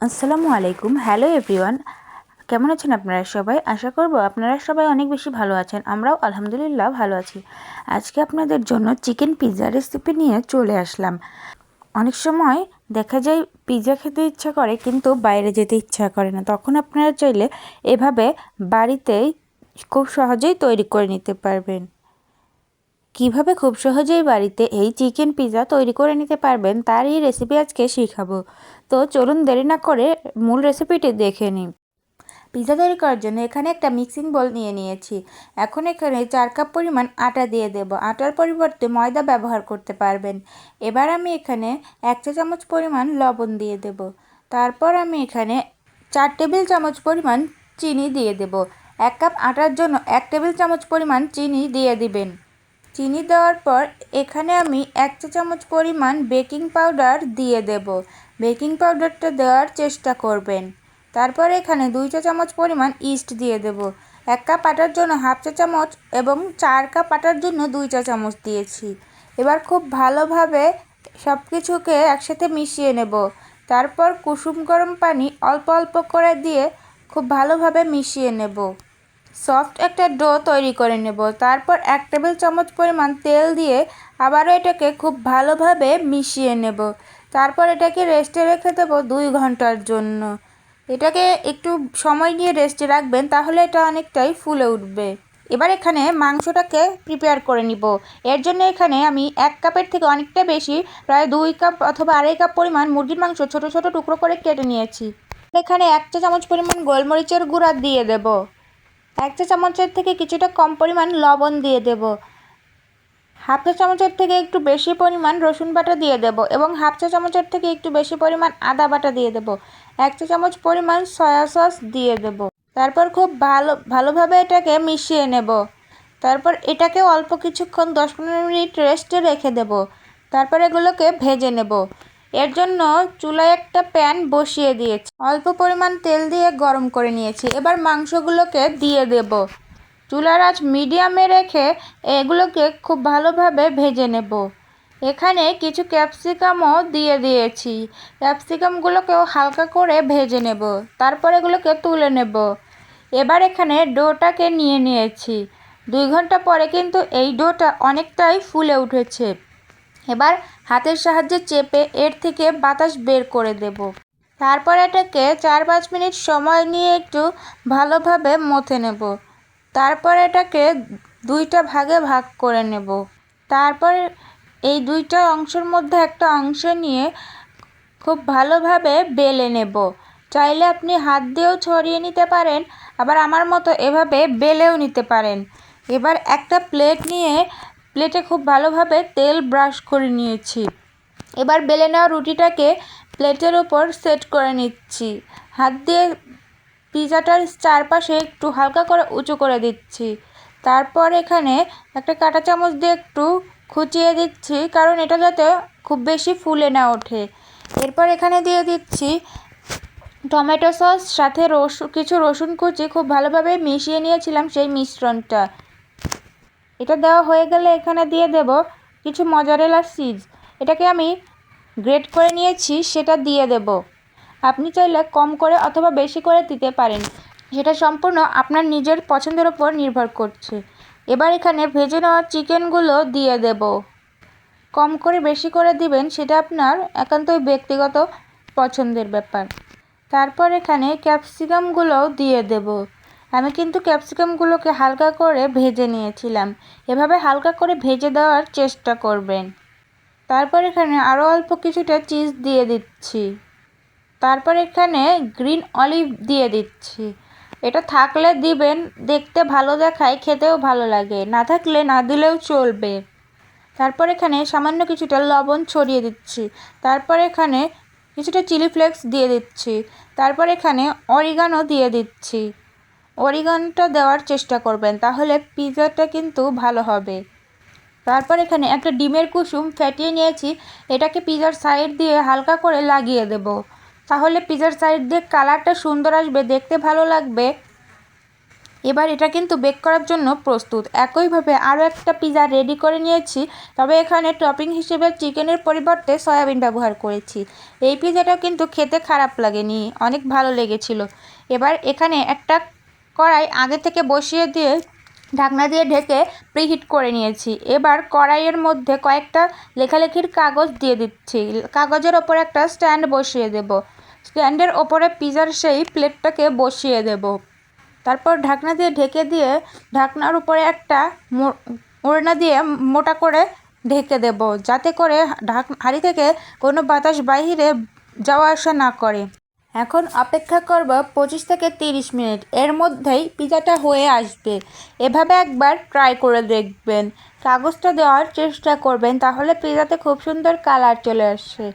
আসসালামু আলাইকুম। Hello everyone কেমন আছেন আপনারা সবাই? আশা করব আপনারা সবাই অনেক বেশি ভালো আছেন। আমরাও আলহামদুলিল্লাহ ভালো আছি। আজকে আপনাদের জন্য চিকেন পিৎজা রেসিপি নিয়ে চলে আসলাম। অনেক সময় দেখা যায় পিৎজা খেতে ইচ্ছা করে কিন্তু বাইরে যেতে ইচ্ছা করে না। তখন আপনারা চাইলে এভাবে বাড়িতেই খুব সহজেই তৈরি করে নিতে পারবেন। কীভাবে খুব সহজেই বাড়িতে এই চিকেন পিৎজা তৈরি করে নিতে পারবেন তার এই রেসিপি আজকে শেখাবো। তো চলুন দেরি না করে মূল রেসিপিটি দেখে নিই। পিৎজা তৈরি করার জন্য এখানে একটা মিক্সিং বোল নিয়ে নিয়েছি। এখন এখানে চার কাপ পরিমাণ আটা দিয়ে দেব। আটার পরিবর্তে ময়দা ব্যবহার করতে পারবেন। এবার আমি এখানে এক চা চামচ পরিমাণ লবণ দিয়ে দেব। তারপর আমি এখানে চার টেবিল চামচ পরিমাণ চিনি দিয়ে দেব। এক কাপ আটার জন্য এক টেবিল চামচ পরিমাণ চিনি দিয়ে দিবেন। চিনি দেওয়ার পর এখানে আমি এক চা চামচ পরিমাণ বেকিং পাউডার দিয়ে দেব। বেকিং পাউডারটা দেওয়ার চেষ্টা করবেন। তারপর এখানে দুই চা চামচ পরিমাণ ইস্ট দিয়ে দেব। এক কাপ আটার জন্য হাফ চা চামচ এবং চার কাপ আটার জন্য দুই চা চামচ দিয়েছি। এবার খুব ভালোভাবে সব কিছুকে একসাথে মিশিয়ে নেব। তারপর কুসুম গরম পানি অল্প অল্প করে দিয়ে খুব ভালোভাবে মিশিয়ে নেব। সফট একটা ডো তৈরি করে নেব। তারপর এক টেবিল চামচ পরিমাণ তেল দিয়ে আবারও এটাকে খুব ভালোভাবে মিশিয়ে নেব। তারপর এটাকে রেস্টে রেখে দেবো দুই ঘণ্টার জন্য। এটাকে একটু সময় নিয়ে রেস্টে রাখবেন, তাহলে এটা অনেকটাই ফুলে উঠবে। এবার এখানে মাংসটাকে প্রিপেয়ার করে নিব। এর জন্য এখানে আমি এক কাপের থেকে অনেকটা বেশি, প্রায় দুই কাপ অথবা আড়াই কাপ পরিমাণ মুরগির মাংস ছোট ছোট টুকরো করে কেটে নিয়েছি। এখানে এক চা চামচ পরিমাণ গোলমরিচের গুঁড়া দিয়ে দেব। এক চা চামচের থেকে কিছুটা কম পরিমাণ লবণ দিয়ে দেব। হাফ চা চামচের থেকে একটু বেশি পরিমাণ রসুন বাটা দিয়ে দেব এবং হাফ চা চামচের থেকে একটু বেশি পরিমাণ আদা বাটা দিয়ে দেব। এক চা চামচ পরিমাণ সয়া সস দিয়ে দেব। তারপর খুব ভালো, ভালোভাবে এটাকে মিশিয়ে নেব। তারপর এটাকে অল্প কিছুক্ষণ দশ পনেরো মিনিট রেস্টে রেখে দেব। তারপর এগুলোকে ভেজে নেব। এর জন্য চুলায় একটা প্যান বসিয়ে দিয়েছি। অল্প পরিমাণ তেল দিয়ে গরম করে নিয়েছি। এবার মাংসগুলোকে দিয়ে দেব। চুলার আঁচ মিডিয়ামে রেখে এগুলোকে খুব ভালোভাবে ভেজে নেব। এখানে কিছু ক্যাপসিকামও দিয়ে দিয়েছি। ক্যাপসিকামগুলোকেও হালকা করে ভেজে নেব। তারপর এগুলোকে তুলে নেব। এবার এখানে ডোটাকে নিয়ে নিয়েছি। দুই ঘণ্টা পরে কিন্তু এই ডোটা অনেকটাই ফুলে উঠেছে। এবার হাতের সাহায্যে চেপে এর থেকে বাতাস বের করে দেব। তারপর এটাকে চার পাঁচ মিনিট সময় নিয়ে একটু ভালোভাবে মথে নেব। তারপর এটাকে দুইটা ভাগে ভাগ করে নেব। তারপর এই দুইটা অংশের মধ্যে একটা অংশ নিয়ে খুব ভালোভাবে বেলে নেব। চাইলে আপনি হাত দিয়েও ছড়িয়ে নিতে পারেন, আবার আমার মতো এভাবে বেলেও নিতে পারেন। এবার একটা প্লেট নিয়ে প্লেটে খুব ভালোভাবে তেল ব্রাশ করে নিয়েছি। এবার বেলে নেওয়া রুটিটাকে প্লেটের উপর সেট করে নিচ্ছি। হাত দিয়ে পিজাটার চারপাশে একটু হালকা করে উঁচু করে দিচ্ছি। তারপর এখানে একটা কাঁটা চামচ দিয়ে একটু খুঁচিয়ে দিচ্ছি, কারণ এটা যাতে খুব বেশি ফুলে না ওঠে। এরপর এখানে দিয়ে দিচ্ছি টমেটো সস, সাথে রসুন কিছু রসুন কুচি। খুব ভালোভাবে মিশিয়ে নিয়েছিলাম সেই মিশ্রণটা। এটা দেওয়া হয়ে গেলে এখানে দিয়ে দেব কিছু মজারেলা সিজ এটাকে আমি গ্রেট করে নিয়েছি, সেটা দিয়ে দেব। আপনি চাইলে কম করে অথবা বেশি করে দিতে পারেন। সেটা সম্পূর্ণ আপনার নিজের পছন্দের ওপর নির্ভর করছে। এবার এখানে ভেজে নেওয়া চিকেনগুলো দিয়ে দেব। কম করে বেশি করে দিবেন, সেটা আপনার একান্তই ব্যক্তিগত পছন্দের ব্যাপার। তারপর এখানে ক্যাপসিকামগুলোও দিয়ে দেব। আমি কিন্তু ক্যাপসিকামগুলোকে হালকা করে ভেজে নিয়েছিলাম। এভাবে হালকা করে ভেজে দেওয়ার চেষ্টা করবেন। তারপর এখানে আরও অল্প কিছুটা চিজ দিয়ে দিচ্ছি। তারপর এখানে গ্রিন অলিভ দিয়ে দিচ্ছি। এটা থাকলে দিবেন, দেখতে ভালো দেখায়, খেতেও ভালো লাগে। না থাকলে না দিলেও চলবে। তারপর এখানে সামান্য কিছুটা লবণ ছড়িয়ে দিচ্ছি। তারপর এখানে কিছুটা চিলি ফ্লেক্স দিয়ে দিচ্ছি। তারপর এখানে অরিগানো দিয়ে দিচ্ছি। অরিগানটা দেওয়ার চেষ্টা করবেন, তাহলে পিৎজাটা কিন্তু ভালো হবে। তারপর এখানে একটা ডিমের কুসুম ফেটিয়ে নিয়েছি, এটাকে পিজার সাইড দিয়ে হালকা করে লাগিয়ে দেব। তাহলে পিজার সাইড দিয়ে কালারটা সুন্দর আসবে, দেখতে ভালো লাগবে। এবার এটা কিন্তু বেক করার জন্য প্রস্তুত। একইভাবে আরও একটা পিজা রেডি করে নিয়েছি, তবে এখানে টপিং হিসেবে চিকেনের পরিবর্তে সয়াবিন ব্যবহার করেছি। এই পিৎজাটাও কিন্তু খেতে খারাপ লাগেনি, অনেক ভালো লেগেছিল। এবার এখানে একটা কড়াই আগে থেকে বসিয়ে দিয়ে ঢাকনা দিয়ে ঢেকে প্রিহিট করে নিয়েছি। এবার কড়াইয়ের মধ্যে কয়েকটা লেখালেখির কাগজ দিয়ে দিচ্ছি। কাগজের ওপর একটা স্ট্যান্ড বসিয়ে দেব। স্ট্যান্ডের ওপরে পিজার সেই প্লেটটাকে বসিয়ে দেব। তারপর ঢাকনা দিয়ে ঢেকে দিয়ে ঢাকনার উপরে একটা ওড়না দিয়ে মোটা করে ঢেকে দেব। যাতে করে ঢাক হাঁড়ি থেকে কোনো বাতাস বাহিরে যাওয়া আসা না করে। এখন অপেক্ষা করব পঁচিশ থেকে তিরিশ মিনিট। এর মধ্যেই পিজাটা হয়ে আসবে। এভাবে একবার ট্রাই করে দেখবেন। কাগজটা দেওয়ার চেষ্টা করবেন, তাহলে পিজাতে খুব সুন্দর কালার চলে আসে।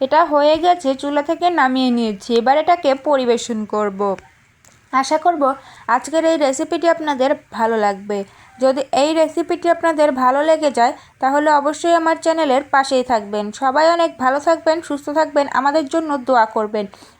এটা হয়ে গেছে, চুলা থেকে নামিয়ে নিয়েছি। এবার এটাকে পরিবেশন করব। আশা করব আজকের এই রেসিপিটি আপনাদের ভালো লাগবে। যদি এই রেসিপিটি আপনাদের ভালো লেগে যায়, তাহলে অবশ্যই আমার চ্যানেলের পাশেই থাকবেন। সবাই অনেক ভালো থাকবেন, সুস্থ থাকবেন, আমাদের জন্য দোয়া করবেন।